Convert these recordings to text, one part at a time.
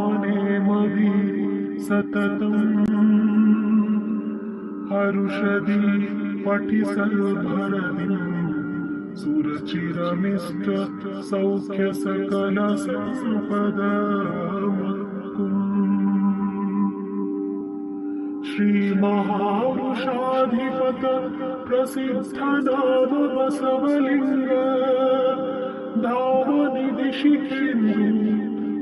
मानेमभि सततम्। हरुषदि पठि सर्वभरदिम् सुरचिरमिष्ट प्रसिद्ध प्रसिद्धनाम बसवलिङ्ग। धाम निधिशिखेन्दु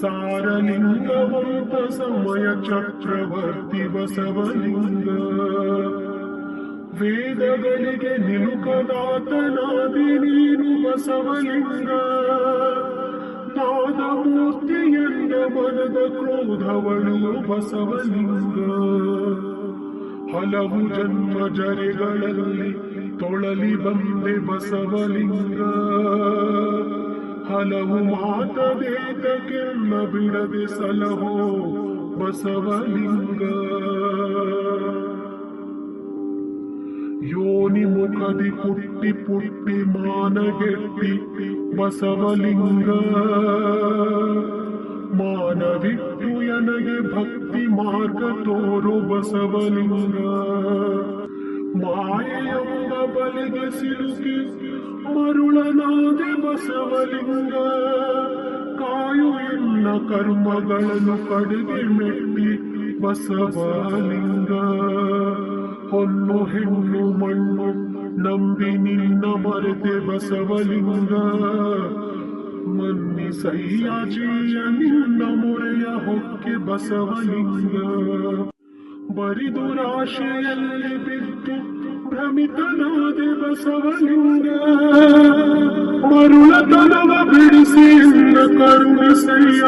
ಸಾರಲಿಂಗವಂತ ಸಮಯ ಚಕ್ರವರ್ತಿ ಬಸವಲಿಂಗ. ವೇದಗಳಿಗೆ ನಿಲುಕದಾತನಾದಿ ನೀನು ಬಸವಲಿಂಗ. ನಾದ ಮೂರ್ತಿಯನ್ನ ಮನದ ಕ್ರೋಧವಳು ಬಸವಲಿಂಗ. ಹಲವು ಜನ್ಮ ಜರಿಗಳಲ್ಲಿ ತೊಳಲಿ ಬಂದೆ ಬಸವಲಿಂಗ. ಹಲವು ಮಾತದೇತಕ್ಕೆಲ್ಲ ಬಿಡದೆ ಸಲಹೋ ಬಸವಲಿಂಗ ಯೋನಿ ಮುಖದಿ ಪುಟ್ಟಿ ಪುಟ್ಟಿ ಮಾನಗೆಟ್ಟಿ ಬಸವಲಿಂಗ ಮಾನವಿಟ್ಟು ಎನಗೆ ಭಕ್ತಿ ಮಾರ್ಗ ತೋರು ಬಸವಲಿಂಗ ಮಾಯೆಯೆಂಬ ಬಲಿಗೆ ಸಿಲುಕಿ ಮರುಳನಾದೆ ಬಸವಲಿಂಗ ಕಾಯು ಎನ್ನ ಕರ್ಮಗಳನ್ನು ಕಡೆಗೆ ಮೆಟ್ಟಿ ಬಸವಲಿಂಗ ಹೊನ್ನು ಹೆಣ್ಣು ಮಣ್ಣು ನಂಬಿ ನಿನ್ನ ಮರೆತೆ ಬಸವಲಿಂಗ ಮನ್ನಿಸಯ್ಯಾಜಿಯ ನಿನ್ನ ಮೊರೆಯ ಹೊಕ್ಕೆ ಬಸವಲಿಂಗ ಬರಿದು ರಾಶಿಯಲ್ಲಿ ಬಿದ್ದು ಭ್ರಮಿತನಾದೆ ಬಸವಲಿಂಗ ಮರುಳತನವ ಬಿಡಿಸಿ ಕರುಣಿಸಯ್ಯ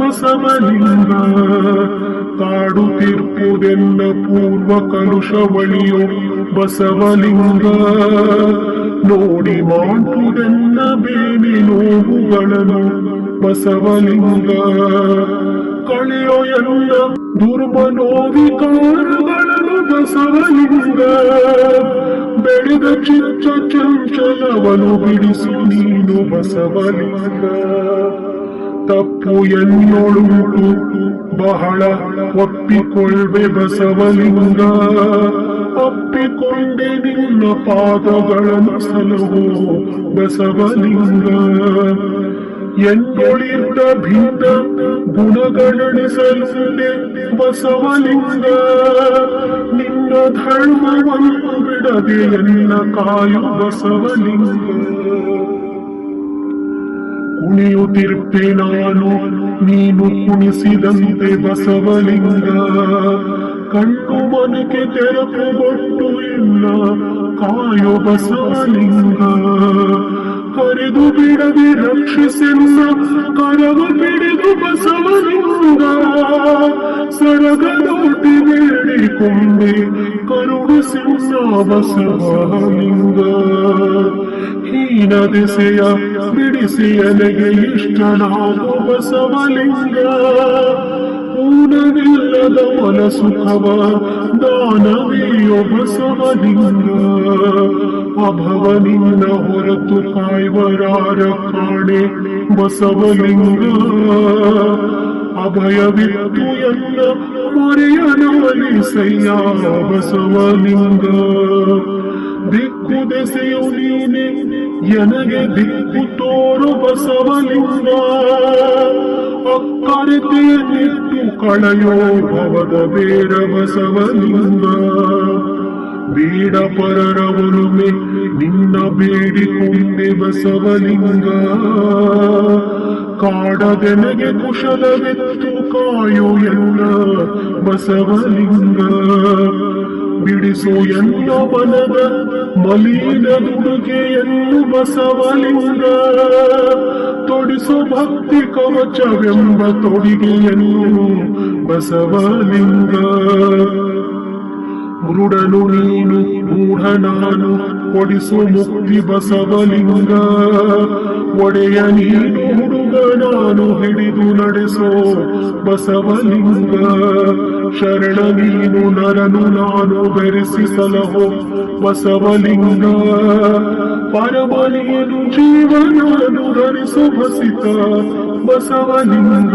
ಬಸವಲಿಂಗ ಕಾಡುತ್ತಿರ್ಪುದೆನ್ನ ಪೂರ್ವ ಕಲುಷವಳಿಯು ಬಸವಲಿಂಗ. ನೋಡಿ ಮಾಡುವುದೆಲ್ಲ ಬೇನೆ ನೋವುಗಳನ್ನು ಬಸವಲಿಂಗ. ಕಳೆಯೋ ಎಲ್ಲ ದುರ್ಮನೋವಿಕಾರಗಳನ್ನು ಬಸವಲಿಂಗ ಬೆಳೆದ ಚಿತ್ತ ಚಂಚಲವನು ಬಿಡಿಸು ನೀನು ಬಸವಲಿಂಗ ತಪ್ಪು ಎನ್ನೊಳುಂಟು ಬಹಳ ಒಪ್ಪಿಕೊಳ್ವೆ ಬಸವಲಿಂಗ. ಒಪ್ಪಿಕೊಂಡೆ ನಿನ್ನ ಪಾದಗಳನ್ನು ಸಲಹೋ ಬಸವಲಿಂಗ. ಎನ್ನೊಳಿರ್ದ ಭಿನ್ನ ಗುಣಗಣನಿಸಲುಂಡೆ ಬಸವಲಿಂಗ ನಿನ್ನ ಧರ್ಮವನ್ನು ಬಿಡದೆ ಎನ್ನ ಕಾಯು ಬಸವಲಿಂಗ ಕುಣಿಯುತ್ತಿರ್ಪೆ ನಾನು ನೀನು ಕುಣಿಸಿದಂತೆ ಬಸವಲಿಂಗ ಕಣ್ಣು ಮನಕ್ಕೆ ತೆರಪುಗೊಟ್ಟು ಇಲ್ಲ ಕಾಯೋ ಬಸವಲಿಂಗ ಕರೆದು ಬಿಡದೆ ರಕ್ಷಿಸೆನ್ನ ಕರವ ಬಿಡಿದು ಬಸವಲಿಂಗ ಸರಗದೊಡ್ಡಿ ಬೇಡಿಕೊಂಡೆ ಕರುಣಿಸಿನ್ನ ಬಸವಲಿಂಗ ಹೀನ ದೆಸೆಯ ಬಿಡಿಸಿ ನನಗೆ ಇಷ್ಟನಾಗೋ ಬಸವಲಿಂಗ ಊನವಿಲ್ಲದ ಮನ ಸುಖವ ದಾನವೀಯೋ ಬಸವಲಿಂಗ ಅಭವನಿಂದ ಹೊರತು ಕಾಯ್ವರಾರ ಕಾಣೆ ಬಸವಲಿಂಗ ಅಭಯವಿತ್ತು ಎಲ್ಲ ಮೊರೆಯನಾಲಿಸಯ್ಯ ಬಸವಲಿಂಗ ದಿಕ್ಕು ದೆಸೆಯು ನೀನೆ ಎನಗೆ ದಿಕ್ಕು ತೋರು ಬಸವಲಿಂಗ ಅಕ್ಕರೆತೆಯನ್ನಿಟ್ಟು ಕಳೆಯೋ ಭವದ ಬೇಡ ಬಸವಲಿಂಗ ಬೇಡ ಪರರ ಒಲುಮೆ ನಿನ್ನ ಬೇಡಿಕೊಂಡೆ ಬಸವಲಿಂಗ ಕಾಡದೆನಗೆ ಕುಶಲವೆತ್ತು ಕಾಯೋ ಎಲ್ಲ ಬಸವಲಿಂಗ. ಬಿಡಿಸೋ ಎಲ್ಲ ಮನದ ಮಲೀನ ದುಡುಗೆಯನ್ನು ಬಸವಲಿಂಗ. ತೊಡಿಸೋ ಭಕ್ತಿ ಕವಚವೆಂಬ ತೊಡಿಗೆಯನ್ನು ಬಸವಲಿಂಗ. ಕುರುಡನು ನೀನು ಮೂಢ ನಾನು ಕೊಡಿಸು ಮುಕ್ತಿ ಬಸವಲಿಂಗ. ಒಡೆಯ ನೀನು ಹುಡುಗ ನಾನು ಹಿಡಿದು ನಡೆಸೋ ಬಸವಲಿಂಗ. ಶರಣ ನೀನು ನರನು, ನಾನು ಬೆರೆಸಿ ಸಲಹೋ ಬಸವಲಿಂಗ. ಜೀವನನು ಜೀವನಾನು ಧರಿಸು ಭಸಿತ ಬಸವಲಿಂಗ.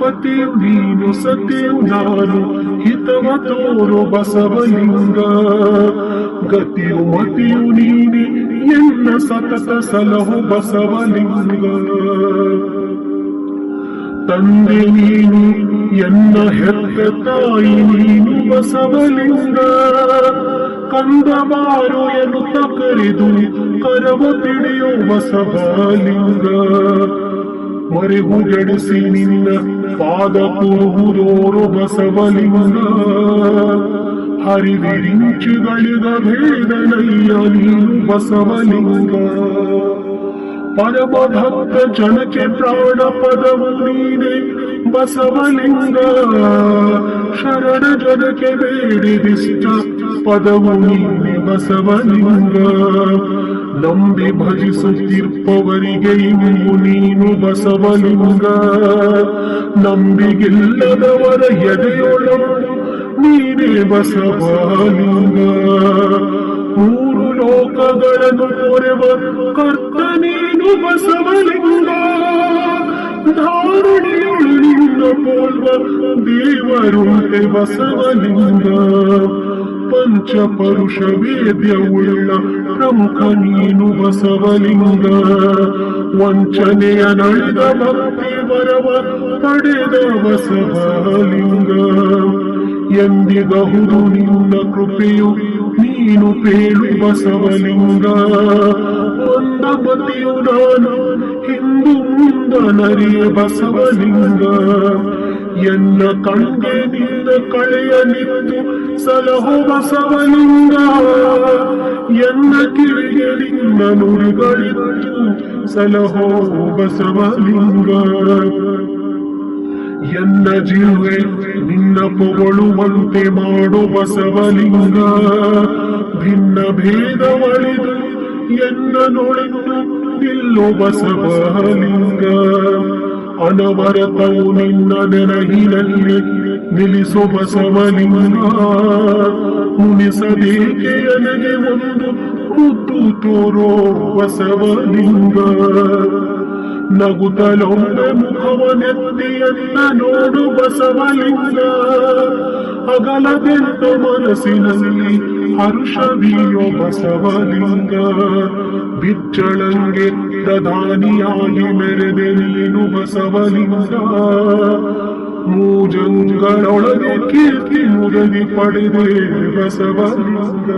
ಪತಿಯು ನೀನು ಸತ್ಯವು ನಾನು ಹಿತವ ತೋರು ಬಸವಲಿಂಗ. ಗತಿಯು ಮತಿಯು ನೀನೆ, ಎನ್ನ ಸತತ ಸಲಹು ಬಸವಲಿಂಗ. ತಂದೆ ನೀನು, ಎನ್ನ ಹೆತ್ತ ತಾಯಿ ನೀನು ಬಸವಲಿಂಗ. ಕಂದಮಾರು ಎನ್ನುತ್ತ ಕರೆದು, ಕರವ ತಿಳಿಯು ಬಸವಲಿಂಗ. ಮರೆವು ಜಡಿಸಿ ನಿನ್ನ ಪಾದ ಕೂರುವುದೋರು ಬಸವಲಿಂಗ. ಹರಿವಿರಿಂಚುಗಳಿದ ಭೇದನಯ್ಯ ನೀನು ಬಸವಲಿಂಗ. ಪರಮಭಕ್ತ ಜನಕ್ಕೆ ಪ್ರಾಣ ಪದವು ನೀನೆ ಬಸವಲಿಂಗ. ಶರಣ ಜನಕ್ಕೆ ಬೇಡಿದಿಷ್ಟ ಪದವು ನೀನೆ ಬಸವಲಿಂಗ. ನಂಬಿ ಭಜಿಸುತ್ತಿರ್ಪವರಿಗೆ ಇಂಬು ನೀನು ಬಸವಲಿಂಗ ನಂಬಿಗಿಲ್ಲದವರ ಎದೆಯೊಳವು ನೀನೇ ಬಸವಲಿಂಗ ಮೂರು ಲೋಕಗಳನ್ನು ಪೊರೆವ ಕರ್ತ ನೀನು ಬಸವಲಿಂಗ ಧಾರಣೆಯೊಳು ನಿನ್ನ ಪೋಲ್ವ ದೇವರುಂಟೆ ಬಸವಲಿಂಗ ಪಂಚ ಪರುಷ ವೇದ್ಯವುಳ್ಳ ಪ್ರಮುಖ ನೀನು ಬಸವಲಿಂಗ ವಂಚನೆಯ ನಡೆದ ಭಕ್ತಿ ಬರವ ಪಡೆದ ಬಸವಲಿಂಗ ಎಂದಿಗಹುದು ನಿನ್ನ ಕೃಪೆಯು ನೀನು ಪೇಳು ಬಸವಲಿಂಗ ಒಂದ ಮತಿಯು ನಾನು ಹಿಂದು ಮುಂದ ನರಿಯ ಬಸವಲಿಂಗ ಎನ್ನ ಕಣ್ಗೆ ನಿನ್ನ ಕಳೆಯ ನಿಂತು ಸಲಹು ಬಸವಲಿಂಗ ಎನ್ನ ಕಿವಿಗೆ ನಿನ್ನ ನುಡಿಗಳಿತ್ತು ಸಲಹೋ ಬಸವಲಿಂಗ. ಎನ್ನ ಜೀವೆ ನಿನ್ನ ಪೊಗಳುವಂತೆ ಮಾಡು ಬಸವಲಿಂಗ. ಭಿನ್ನ ಭೇದವಳಿದು ಎನ್ನ ನೊಳೆದು ಇಲ್ಲೋ ಬಸವಲಿಂಗ. ಅನವರತವು ನಿನ್ನ ನೆನಹಿನಲ್ಲಿ ನಿಲ್ಲಿಸೋ ಬಸವಲಿಂಗ ಮುನಿಸಬೇಕೆ ನನಗೆ ಒಂದು ಮುದ್ದು ತೋರೋ ಬಸವಲಿಂಗ. ನಗುತ್ತಲೊಮ್ಮೆ ಮುಖವನೆತ್ತಿಯನ್ನ ನೋಡು ಬಸವಲಿಂಗ. ಅಗಲದೆಂತ ಮನಸ್ಸಿನಲ್ಲಿ ಹರುಷವಿಯೋ ಬಸವಲಿಂಗ. ಬಿಚ್ಚಳಂಗೆ ಪ್ರಧಾನಿಯಾಗಿ ಮೆರೆದೆ ನೀನು ಬಸವಲಿಂಗ ಮೂಜಂಗಳೊಳಗೆ ಕೀರ್ತಿ ಮುದಗಿ ಪಡೆದೆ ಬಸವಲಿಂಗ.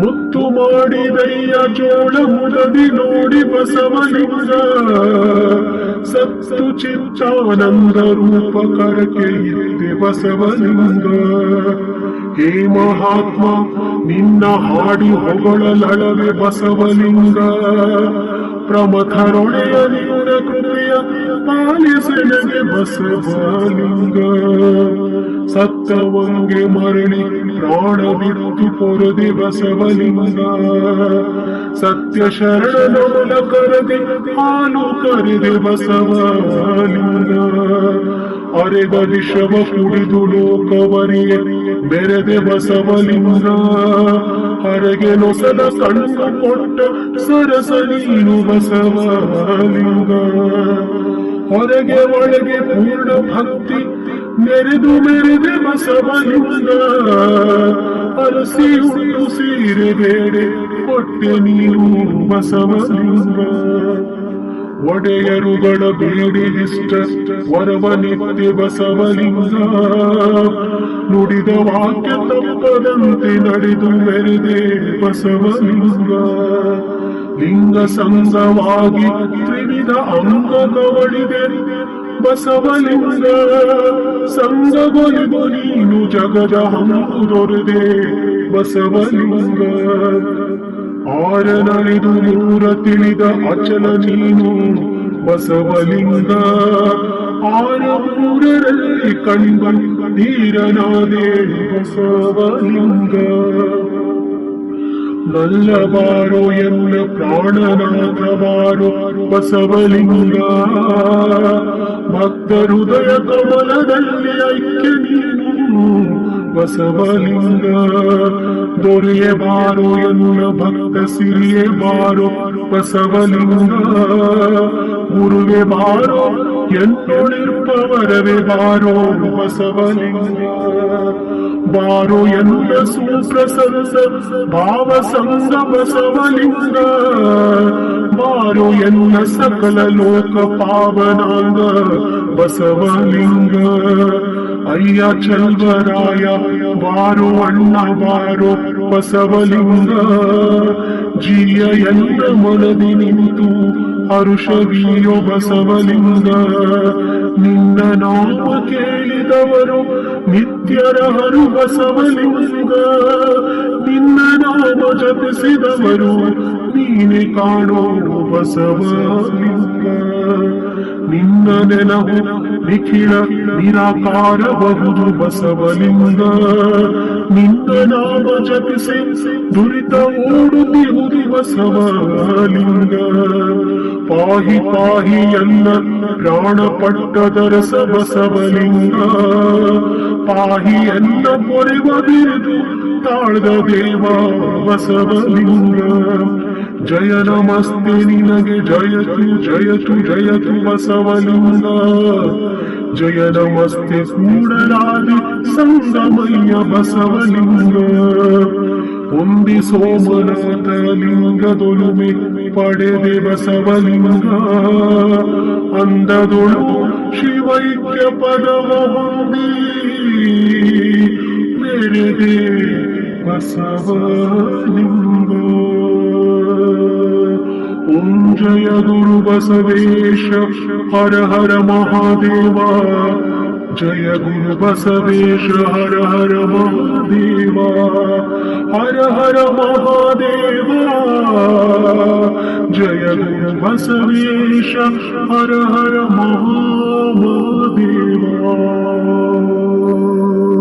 ಮುತ್ತು ಮಾಡಿದಯ್ಯ ಜೋಳ ಮುದದಿ ನೋಡಿ ಬಸವಲಿಂಗ. ಸತ್ತು ಚಿಂಚಾನಂದ ರೂಪ ಕರಕೆ ಇದ್ದೆ ಬಸವಲಿಂಗ. ಹೇ ಮಹಾತ್ಮ ನಿನ್ನ ಹಾಡಿ ಹೊಗಳಲಳವೆ ಬಸವಲಿಂಗ ಪ್ರಮಥರೊಡೆಯ ನಿನ್ನ ಕೃಪೆಯ ಪಾಲಿಸನನಗೆ ಬಸವಲಿಂಗ ಸತ್ತವಂಗೆ ಮರಣಿ ಪ್ರಾಣ ಬಿಟ್ಟು ಪೊರದೆ ಬಸವಲಿಂಗ. ಸತ್ಯ ಶರಣನ ಕರದೆ ಹಾಲು ಕರೆದೆ ಬಸವಲಿಂಗ. ಅರೆದ ವಿಷವ ಕುಡಿದು ಲೋಕವರಿಯ ಬೆರೆದೆ ಬಸವಲಿಂಗ. ಹರಗೆ ನೊಸಲ ಕಣ್ಣು ಕೊಟ್ಟ ಸರಸ ಬಸವಲಿಂಗ. ಹೊರಗೆ ಒಳಗೆ ಪೂರ್ಣ ಭಕ್ತಿ ಮೆರೆದು ಮೆರೆದೆ ಬಸವಲಿಂಗ ಅರಸಿ ಉಂಟು ಸೀರೆ ಬೇಡೆ ಕೊಟ್ಟೆ ನೀನು ಬಸವಲಿಂಗ ಒಡೆಯರುಗಳ ಬೇಡಿ ಇಷ್ಟ ವರವ ನಿತ್ಯ ಬಸವಲಿಂಗ ನುಡಿದ ವಾಕ್ಯ ತಪ್ಪದಂತೆ ನಡೆದು ಮೆರೆದೆ ಬಸವಲಿಂಗ ಲಿಂಗ ಸಂಗವಾಗಿ ತ್ರಿವಿಧ ಅಂಗಗವಳಿದೆ ಬಸವಲಿಂಗ ಸಂಗಗೊಲಿದು ನೀನು ಜಗದ ಹಂಕು ದೊರೆದೆ ಬಸವಲಿಂಗ ಆರನಳಿದು ನೂರ ತಿಳಿದ ಅಚಲ ನೀನು ಬಸವಲಿಂಗ ಆರ ಮೂರರಲ್ಲಿ ಕಂಡು ತೀರನಾದೆ ಬಸವಲಿಂಗ ನಲ್ಲಬಾರೋ ಎನ್ನ ಪ್ರಾಣನಾಥ ಬಾರೋ ಬಸವಲಿಂಗ ಭಕ್ತ ಹೃದಯ ಕಮಲದಲ್ಲಿ ಐಕ್ಯ ನೀನು ಬಸವಲಿಂಗ ದೊರೆಯೇ ಬಾರೋ ಎನ್ನ ಭಕ್ತ ಸಿರಿಯೇ ಬಾರೋ ಬಸವಲಿಂಗ ಗುರುವೆ ಬಾರೋ എന്നോടിരുപ്പവരവേ ബാരോ ബസവലിംഗ ಬಾರೋ ಎನ್ನ ಸುಪ್ರಸರಸ ಭಾವಸಂಗ ಬಸವಲಿಂಗ ಬಾರೋ ಎನ್ನ ಸಕಲ ಲೋಕ ಪಾವನಾಂಗ ಬಸವಲಿಂಗ ಅಯ್ಯ ಚಲ್ವರಾಯ ಬಾರೋ ಅಣ್ಣ ಬಾರೋ ಬಸವಲಿಂಗ ಜಿಯ ಎನ್ನ ಮನದಿ ನಿಂತು ಹರುಷವಿಯೋ ಬಸವಲಿಂಗ. ನಿನ್ನ ನಾಮ ಕೇಳಿದವರು ನಿತ್ಯರ ಹರು ಬಸವಲಿಂಗ. ನಿನ್ನ ನಾಮ ಜಪಿಸಿದವರು ನೀನೆ ಕಾಣೋರು ಬಸವಲಿಂಗ. ನಿನ್ನ ನೆಲವು ನಿಖಿಳ ನಿರಾಕಾರಬಹುದು ಬಸವಲಿಂಗ. ನಿನ್ನ ನಾಮ ಜಪಿಸಿ ದುರಿತ ಓಡುತ್ತಿಹುದು ಬಸವಲಿಂಗ ಪಾಹಿ ಪಾಹಿ ಎಲ್ಲ ಪ್ರಾಣ ಪಟ್ಟದರಸ ಬಸವಲಿಂಗ. ಪಾಹಿ ಎಲ್ಲ ಪೊರೆವ ಬಿರುದು ತಾಳ್ದ ದೇವ ಬಸವಲಿಂಗ. ಜಯ ನಮಸ್ತೆ ನಿನಗೆ, ಜಯತು ಜಯತು ಜಯತು ಬಸವಲಿಂಗ. ಜಯ ನಮಸ್ತೆ ಕೂಡಲಾದಿ ಸಂಗಮಯ್ಯ ಬಸವಲಿಂಗ ಒಂದಿ ಸೋಮನಾಥ ಲಿಂಗದೊಲುಮೆ ಪಡೆದೆ ಬಸವಲಿಂಗ ಅಂದದೊಳು ಶಿವೈಕ್ಯ ಪದವ ಹೊಂದಿ ಮೆರೆದೆ ಬಸವಲಿಂಗ ओञ्जय गुरुबसवेश हर हर महादेवा जय गुरुबसवेश हर हर महादेवा हर हर महादेवा जय गुरुबसवेश हर हर महादेवा